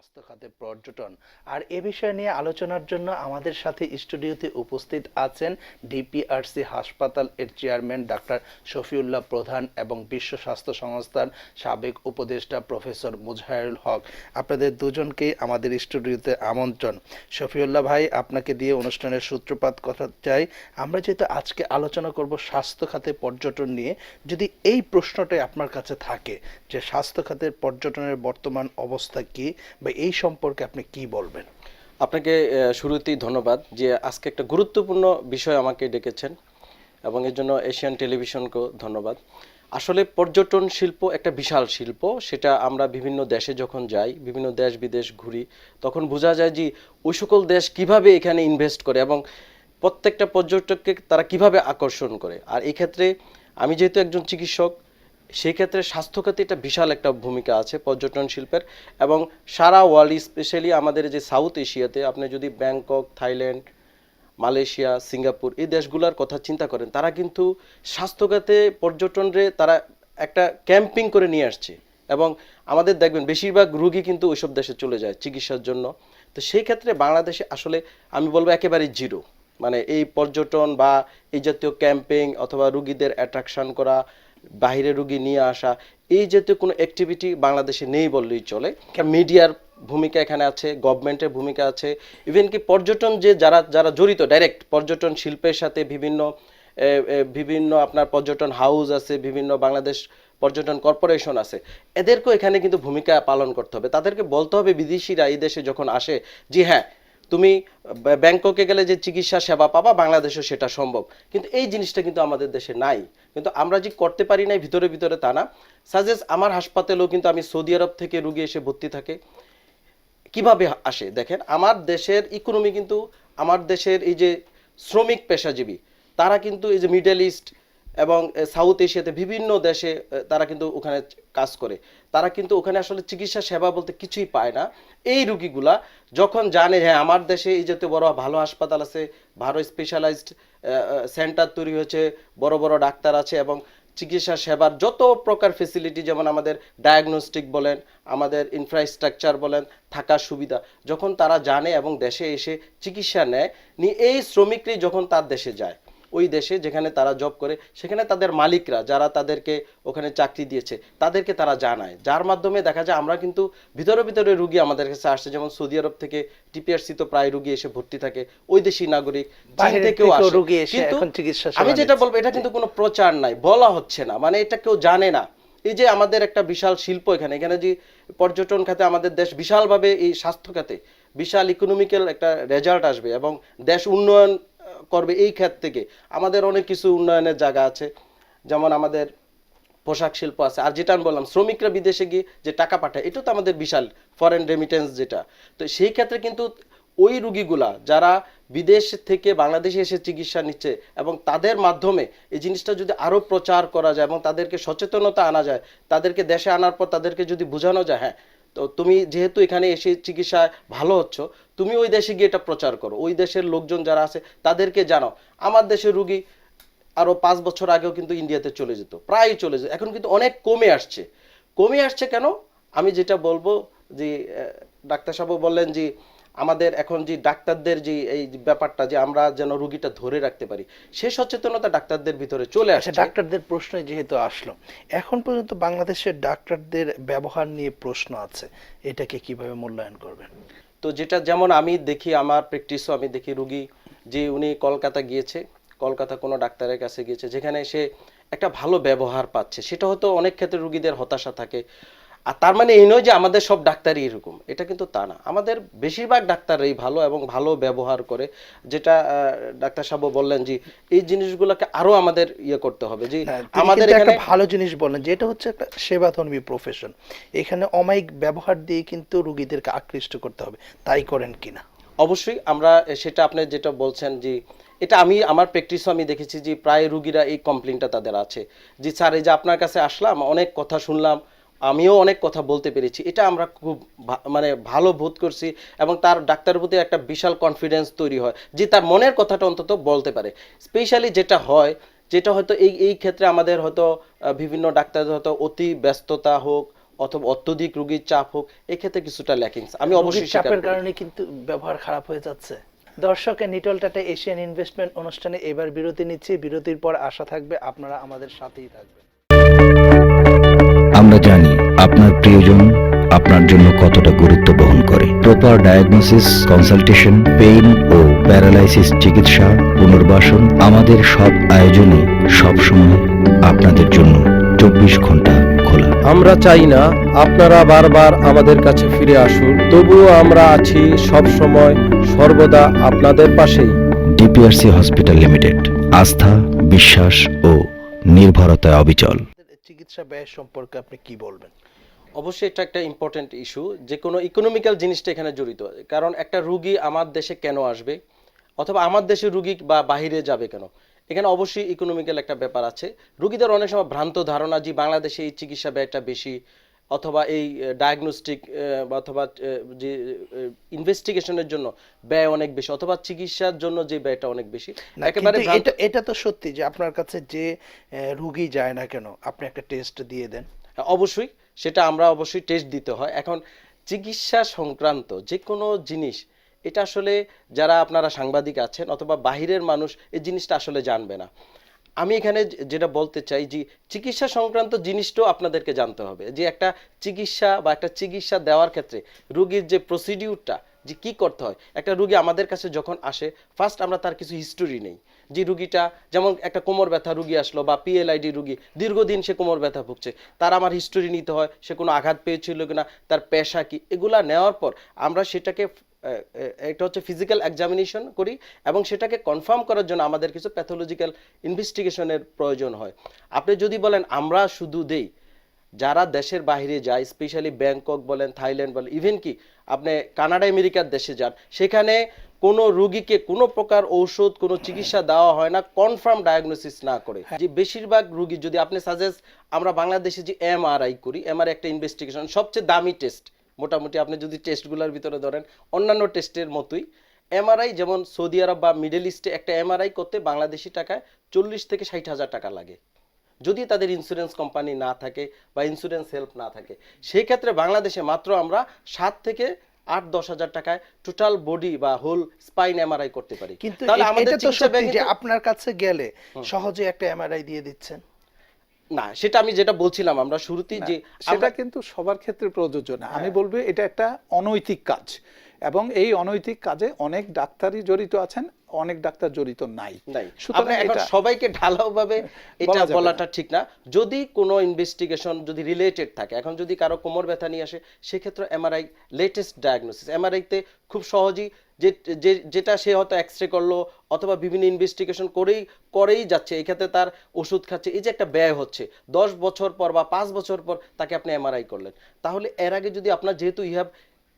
স্বাস্থ্য খাতে পর্যটন। আর এ বিষয় নিয়ে আলোচনার জন্য আমাদের সাথে স্টুডিওতে উপস্থিত আছেন ডিপিআরসি হাসপাতাল এর চেয়ারম্যান ডাক্তার শফিউল্লাহ প্রধান এবং বিশ্ব স্বাস্থ্য সংস্থার সাবেক উপদেষ্টা প্রফেসর মুজাহিরুল হক। আপনাদের দুজনকে আমাদের স্টুডিওতে আমন্ত্রণ। শফিউল্লাহ ভাই, আপনাকে দিয়ে অনুষ্ঠানের সূত্রপাত কথা চাই। আমরা যেহেতু আজকে আলোচনা করব স্বাস্থ্য খাতে পর্যটন নিয়ে, যদি এই প্রশ্নটাই আপনার কাছে থাকে যে স্বাস্থ্য খাতের পর্যটনের বর্তমান অবস্থা কি বা এই সম্পর্কে আপনি কি বলবেন? আপনাকে শুরুতেই ধন্যবাদ যে আজকে একটা গুরুত্বপূর্ণ বিষয় আমাকে ডেকেছেন এবং এর জন্য এশিয়ান টেলিভিশনকেও ধন্যবাদ। আসলে পর্যটন শিল্প একটা বিশাল শিল্প, সেটা আমরা বিভিন্ন দেশে যখন যাই, বিভিন্ন দেশ বিদেশ ঘুরি, তখন বোঝা যায় যে ওই সকল দেশ কীভাবে এখানে ইনভেস্ট করে এবং প্রত্যেকটা পর্যটককে তারা কীভাবে আকর্ষণ করে। আর এই ক্ষেত্রে আমি যেহেতু একজন চিকিৎসক সেই ক্ষেত্রে স্বাস্থ্যখাতে একটা বিশাল একটা ভূমিকা আছে পর্যটন শিল্পের এবং সারা ওয়ার্ল্ড স্পেশালি আমাদের যে সাউথ এশিয়াতে আপনি যদি ব্যাংকক, থাইল্যান্ড, মালয়েশিয়া, সিঙ্গাপুর এই দেশগুলোর কথা চিন্তা করেন, তারা কিন্তু স্বাস্থ্যখাতে পর্যটনরে তারা একটা ক্যাম্পিং করে নিয়ে আসছে এবং আমাদের দেখবেন বেশিরভাগ রুগী কিন্তু ওইসব দেশে চলে যায় চিকিৎসার জন্য। তো সেই ক্ষেত্রে বাংলাদেশে আসলে আমি বলব একেবারে জিরো। মানে এই পর্যটন বা এই জাতীয় ক্যাম্পিং অথবা রুগীদের অ্যাট্রাকশন করা বাইরে রুগী নিয়ে আসা, এই জাতীয় কোনো অ্যাক্টিভিটি বাংলাদেশে নেই বললেই চলে। মিডিয়ার ভূমিকা এখানে আছে গভর্নমেন্টের ভূমিকা আছে ইভেন কি পর্যটন যে যারা যারা জড়িত ডাইরেক্ট পর্যটন শিল্পের সাথে বিভিন্ন বিভিন্ন আপনার পর্যটন হাউস আছে, বিভিন্ন বাংলাদেশ পর্যটন কর্পোরেশন আছে, এদেরকেও এখানে কিন্তু ভূমিকা পালন করতে হবে। তাদেরকে বলতে হবে বিদেশিরা এই দেশে যখন আসে, যে হ্যাঁ তুমি ব্যাংককে গেলে যে চিকিৎসা সেবা পাবা, বাংলাদেশেও সেটা সম্ভব। কিন্তু এই জিনিসটা কিন্তু আমাদের দেশে নাই। কিন্তু আমরা যে করতে পারি নাই, ভিতরে ভিতরে তা না। সাজেস, আমার হাসপাতালেও কিন্তু আমি সৌদি আরব থেকে রুগী এসে ভর্তি থাকে। কীভাবে আসে? দেখেন, আমার দেশের ইকোনমি কিন্তু, আমার দেশের এই যে শ্রমিক পেশাজীবী, তারা কিন্তু এই যে মিডল ইস্ট এবং সাউথ এশিয়াতে বিভিন্ন দেশে তারা কিন্তু ওখানে কাজ করে। তারা কিন্তু ওখানে আসলে চিকিৎসা সেবা বলতে কিছুই পায় না। এই রুগীগুলা যখন জানে হ্যাঁ আমার দেশে এই জাতীয় বড় ভালো হাসপাতাল আছে, ভালো স্পেশালাইজড সেন্টার তৈরি হয়েছে, বড় বড় ডাক্তার আছে এবং চিকিৎসা সেবার যত প্রকার ফেসিলিটি যেমন আমাদের ডায়াগনস্টিক বলেন, আমাদের ইনফ্রাস্ট্রাকচার বলেন থাকার সুবিধা, যখন তারা জানে এবং দেশে এসে চিকিৎসা নেয়, নিয়ে এই শ্রমিকরাই যখন তার দেশে যায় ওই দেশে যেখানে তারা জব করে সেখানে তাদের মালিকরা যারা তাদেরকে ওখানে চাকরি দিয়েছে তাদেরকে তারা জানায়। যার মাধ্যমে দেখা যায় আমরা কিন্তু ভিতরে ভিতরে রুগী আমাদের কাছে আসছে। যেমন সৌদি আরব থেকে টিপিআরসি তো প্রায় রুগী এসে ভর্তি থাকে ওই দেশি নাগরিক থেকেও আসে। কিন্তু আমি যেটা বলব এটা কিন্তু কোনো প্রচার নাই বলা হচ্ছে না। মানে এটা কেউ জানে না। এই যে আমাদের একটা বিশাল শিল্প এখানে এখানে যে পর্যটন খাতে আমাদের দেশ বিশালভাবে এই স্বাস্থ্য খাতে বিশাল ইকোনমিক্যাল একটা রেজাল্ট আসবে এবং দেশ উন্নয়ন করবে এই ক্ষেত থেকে। আমাদের অনেক কিছু উন্নয়নের জায়গা আছে, যেমন আমাদের পোশাক শিল্প আছে। আর যেটা আমি বললাম, শ্রমিকরা বিদেশে গিয়ে যে টাকা পাঠায় এটা তো আমাদের বিশাল ফরেন রেমিটেন্স যেটা। তো সেই ক্ষেত্রে কিন্তু ওই রুগীগুলা যারা বিদেশ থেকে বাংলাদেশে এসে চিকিৎসা নিচ্ছে এবং তাদের মাধ্যমে এই জিনিসটা যদি আরও প্রচার করা যায় এবং তাদেরকে সচেতনতা আনা যায়, তাদেরকে দেশে আনার পর তাদেরকে যদি বোঝানো যায় হ্যাঁ তো তুমি যেহেতু এখানে এসে চিকিৎসা ভালো হচ্ছ তুমি ওই দেশে গিয়ে এটা প্রচার করো। ওই দেশের লোকজন যারা আছে তাদেরকে জানাও। আমার দেশের রুগী আরও পাঁচ বছর আগেও কিন্তু ইন্ডিয়াতে চলে যেত প্রায় চলে যেত। এখন কিন্তু অনেক কমে আসছে। কমে আসছে কেন? আমি যেটা বলব যে ডাক্তার সাহেব বললেন যে আমাদের এখন যে ডাক্তারদের যে এই ব্যাপারটা যে আমরা যেন রুগীটা ধরে রাখতে পারি সে সচেতনতা ডাক্তারদের ভিতরে চলে আসে ডাক্তারদের প্রশ্ন যেহেতু আসলো এখন পর্যন্ত বাংলাদেশের ডাক্তারদের ব্যবহার নিয়ে প্রশ্ন আছে এটাকে কীভাবে মূল্যায়ন করবেন? তো যেটা যেমন আমি দেখি, আমার প্র্যাকটিসও আমি দেখি রুগী, যে উনি কলকাতা গিয়েছে, কলকাতা কোনো ডাক্তারের কাছে গিয়েছে, যেখানে সে একটা ভালো ব্যবহার পাচ্ছে। সেটা হয়তো অনেক ক্ষেত্রে রুগীদের হতাশা থাকে। আর তার মানে এই নয় যে আমাদের সব ডাক্তারই এরকম। এটা কিন্তু তা না। আমাদের বেশিরভাগ ডাক্তারই ভালো এবং ভালো ব্যবহার করে। যেটা ডাক্তার সাহেব বললেন যে এই জিনিসগুলোকে আরও আমাদের ইয়ে করতে হবে যে হ্যাঁ, আমাদের একটা ভালো জিনিস বললেন যেটা হচ্ছে একটা সেবাধর্মী প্রফেশন এখানে অমায়িক ব্যবহার দিয়ে কিন্তু রুগীদেরকে আকৃষ্ট করতে হবে। তাই করেন কিনা অবশ্যই আমরা সেটা আপনি যেটা বলছেন যে এটা আমি আমার প্র্যাকটিসও আমি দেখেছি যে প্রায় রুগীরা এই কমপ্লেনটা তাদের আছে। যে স্যার এই যে আপনার কাছে আসলাম অনেক কথা শুনলাম আমিও অনেক কথা বলতে পেরেছি। এটা আমরা খুব মানে ভালো বোধ করছি এবং তার ডাক্তারের প্রতি একটা বিশাল কনফিডেন্স তৈরি হয় যে তার মনের কথাটা অন্তত বলতে পারে। স্পেশালি যেটা হয় যেটা হয়তো এই এই ক্ষেত্রে আমাদের হয়তো বিভিন্ন ডাক্তারদের হয়তো অতি ব্যস্ততা হোক অথবা অত্যধিক রোগীর চাপ হোক এক্ষেত্রে কিছুটা ল্যাকিংস আমি অবশ্যই চাপের কারণে কিন্তু ব্যবহার খারাপ হয়ে যাচ্ছে। দর্শকের নিটল টাটা এশিয়ান ইনভেস্টমেন্ট অনুষ্ঠানে এবার বিরতি নিচ্ছি। বিরতির পর আশা থাকবে আপনারা আমাদের সাথেই থাকবেন। প্রিয়জন আপনার জন্য কতটা গুরুত্ব বহন করে? প্রপার ডায়াগনোসিস কনসালটেশন পেইন ও প্যারালাইসিস চিকিৎসা পুনর্বাসন আমাদের সব আয়োজনে সবসময় আপনাদের জন্য চব্বিশ ঘণ্টা খোলা। আমরা চাই না আপনারা বারবার আমাদের কাছে ফিরে আসুন তবুও আমরা আছি সব সময় সর্বদা আপনাদের পাশেই। ডিপিআরসি হসপিটাল লিমিটেড আস্থা বিশ্বাস ও নির্ভরতায় অবিচল। চিকিৎসা ব্যয় সম্পর্কে আপনি কি বলবেন? অবশ্যই এটা একটা ইম্পর্টেন্ট ইস্যু যে কোনো ইকোনমিক্যাল জিনিসটা এখানে জড়িত। কারণ একটা রুগী আমার দেশে কেন আসবে? অথবা আমার দেশে রুগী বা বাহিরে যাবে কেন? এখানে অবশ্যই ইকোনমিক্যাল একটা ব্যাপার আছে। রুগীদের অনেক সময় ভ্রান্ত ধারণা যে বাংলাদেশে এই চিকিৎসা ব্যয়টা বেশি অথবা এই ডায়াগনস্টিক অথবা যে ইনভেস্টিগেশনের জন্য ব্যয় অনেক বেশি অথবা চিকিৎসার জন্য যে ব্যয়টা অনেক বেশি। একেবারে এটা এটা তো সত্যি যে আপনার কাছে যে রুগী যায় না কেন আপনি একটা টেস্ট দিয়ে দেন। অবশ্যই। সেটা আমরা অবশ্যই টেস্ট দিতে হয়। এখন চিকিৎসা সংক্রান্ত যে কোনো জিনিস, এটা আসলে যারা আপনারা সাংবাদিক আছেন অথবা বাহিরের মানুষ, এই জিনিসটা আসলে জানবে না। আমি এখানে যেটা বলতে চাই যে, চিকিৎসা সংক্রান্ত জিনিসটাও আপনাদেরকে জানতে হবে। যে একটা চিকিৎসা বা একটা চিকিৎসা দেওয়ার ক্ষেত্রে রুগীর যে প্রসিডিউরটা যে কি করতে হয়, একটা রুগী আমাদের কাছে যখন আসে ফার্স্ট আমরা তার কিছু হিস্টোরি নেই। যে রুগীটা, যেমন একটা কোমর ব্যথা রুগী আসলো বা পিএলআইডি রুগী, দীর্ঘদিন সে কোমর ব্যথা ভুগছে, তার আমার হিস্টোরি নিতে হয়, সে কোনো আঘাত পেয়েছিল কিনা, তার পেশা কি, এগুলা নেওয়ার পর আমরা সেটাকে এটা হচ্ছে ফিজিক্যাল এক্সামিনেশন করি এবং সেটাকে কনফার্ম করার জন্য আমাদের কিছু প্যাথোলজিক্যাল ইনভেস্টিগেশনের প্রয়োজন হয়। আপনি যদি বলেন, আমরা শুধু দেই যারা দেশের বাইরে যায় স্পেশালি ব্যাংকক বলেন, থাইল্যান্ড বলেন ইভেন কি আপনি কানাডা, আমেরিকার দেশে যান, সেখানে কোনো রুগীকে কোনো প্রকার ঔষধ, কোনো চিকিৎসা দেওয়া হয় না কনফার্ম ডায়াগনোসিস না করে। যে বেশিরভাগ রুগী যদি আপনি সাজেস্ট আমরা বাংলাদেশে যে এমআরআই করি এমআরআই একটা ইনভেস্টিগেশন সবচেয়ে দামি টেস্ট মোটামুটি আপনি যদি টেস্টগুলোর ভিতরে ধরেন, অন্যান্য টেস্টের মতোই এমআরআই যেমন সৌদি আরব বা মিডল ইস্টে একটা এমআরআই করতে বাংলাদেশি টাকায় চল্লিশ থেকে ষাট হাজার টাকা লাগে। যদি তাদের ইন্স্যুরেন্স কোম্পানি না থাকে বা ইন্স্যুরেন্স হেল্প না থাকে সেই ক্ষেত্রে বাংলাদেশে মাত্র আমরা সাত থেকে আট দশ হাজার টাকায় টোটাল বডি বা হোল স্পাইন এমআরআই করতে পারি। কিন্তু আমাদের আপনার কাছে গেলে সহজে একটা এমআরআই দিয়ে দিচ্ছেন। না সেটা আমি যেটা বলছিলাম আমরা শুরুতেই যে সেটা কিন্তু সবার ক্ষেত্রে প্রযোজ্য না। আমি বলব এটা একটা অনৈতিক কাজ। এবং এই অনৈতিক কাজে অনেক ডাক্তারই জড়িত আছেন অনেক ডাক্তার জড়িত নাই। সুতরাং এটা সবাইকে ঢালাও ভাবে এটা বলাটা ঠিক না। যদি কোনো ইনভেস্টিগেশন যদি রিলেটেড থাকে এখন যদি কারও কোমর ব্যথা নিয়ে আসে সেক্ষেত্রে এমআরআই লেটেস্ট ডায়াগনোসিস এমআরআইতে খুব সহজেই যে যেটা সে হয়তো এক্স রে করল অথবা বিভিন্ন ইনভেস্টিগেশন করেই করেই যাচ্ছে এই ক্ষেত্রে তার ওষুধ খাচ্ছে এই যে একটা ব্যয় হচ্ছে দশ বছর পর বা পাঁচ বছর পর তাকে আপনি এমআরআই করলেন। তাহলে এর আগে যদি আপনার যেহেতু ইউ হ্যাভ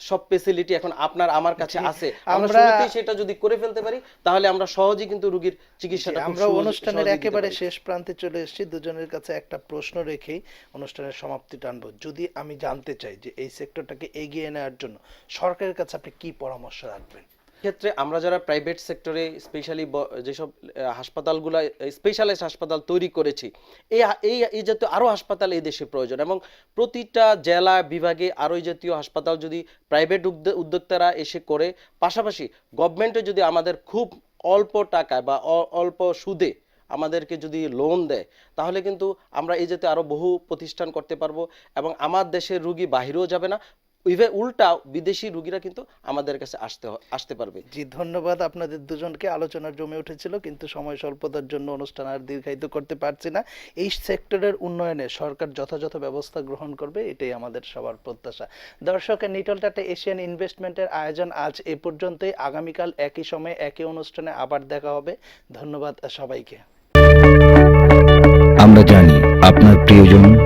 সব ফেসিলিটি এখন আপনার আমার কাছে আছে। আমরা শুরুতেই সেটা যদি করে ফেলতে পারি তাহলে আমরা সহজে কিন্তু রোগীর চিকিৎসাটা আমরা অনুষ্ঠানের একেবারে শেষ প্রান্তে চলে এসেছি। দুজনের কাছে একটা প্রশ্ন রেখে অনুষ্ঠানের সমাপ্তি টানব। যদি আমি জানতে চাই যে এই সেক্টরটাকে এগিয়ে নেওয়ার জন্য সরকারের কাছে আপনি কি পরামর্শ রাখবেন? ক্ষেত্রে আমরা যারা প্রাইভেট সেক্টরে স্পেশালি যেসব হাসপাতালগুলো স্পেশালাইজ হাসপাতাল তৈরি করেছি, এই এই এই জাতীয় আরও হাসপাতাল এই দেশে প্রয়োজন এবং প্রতিটা জেলা বিভাগে আরও এই জাতীয় হাসপাতাল যদি প্রাইভেট উদ্যোক্তারা এসে করে, পাশাপাশি গভর্নমেন্টে যদি আমাদের খুব অল্প টাকায় বা অল্প সুদে আমাদেরকে যদি লোন দেয়, তাহলে কিন্তু আমরা এই জাতীয় আরও বহু প্রতিষ্ঠান করতে পারব এবং আমার দেশের রুগী বাহিরেও যাবে না ইভে উল্টা বিদেশি রুগীরা কিন্তু আমাদের কাছে আসতে হ- আসতে পারবে। জি ধন্যবাদ। আপনাদের দুজনকে আলোচনা জমে উঠেছিল কিন্তু সময় স্বল্পতার জন্য অনুষ্ঠান আর দীর্ঘায়িত করতে পারছি না। এই সেক্টরের উন্নয়নে সরকার যথাযথ ব্যবস্থা গ্রহণ করবে এটাই আমাদের সবার প্রত্যাশা। দর্শকের নিটল টাটা এশিয়ান ইনভেস্টমেন্টের আয়োজন আজ এ পর্যন্তই। আগামীকাল একই সময়ে একই অনুষ্ঠানে আবার দেখা হবে। ধন্যবাদ সবাইকে। আমরা জানি আপনার প্রিয়জন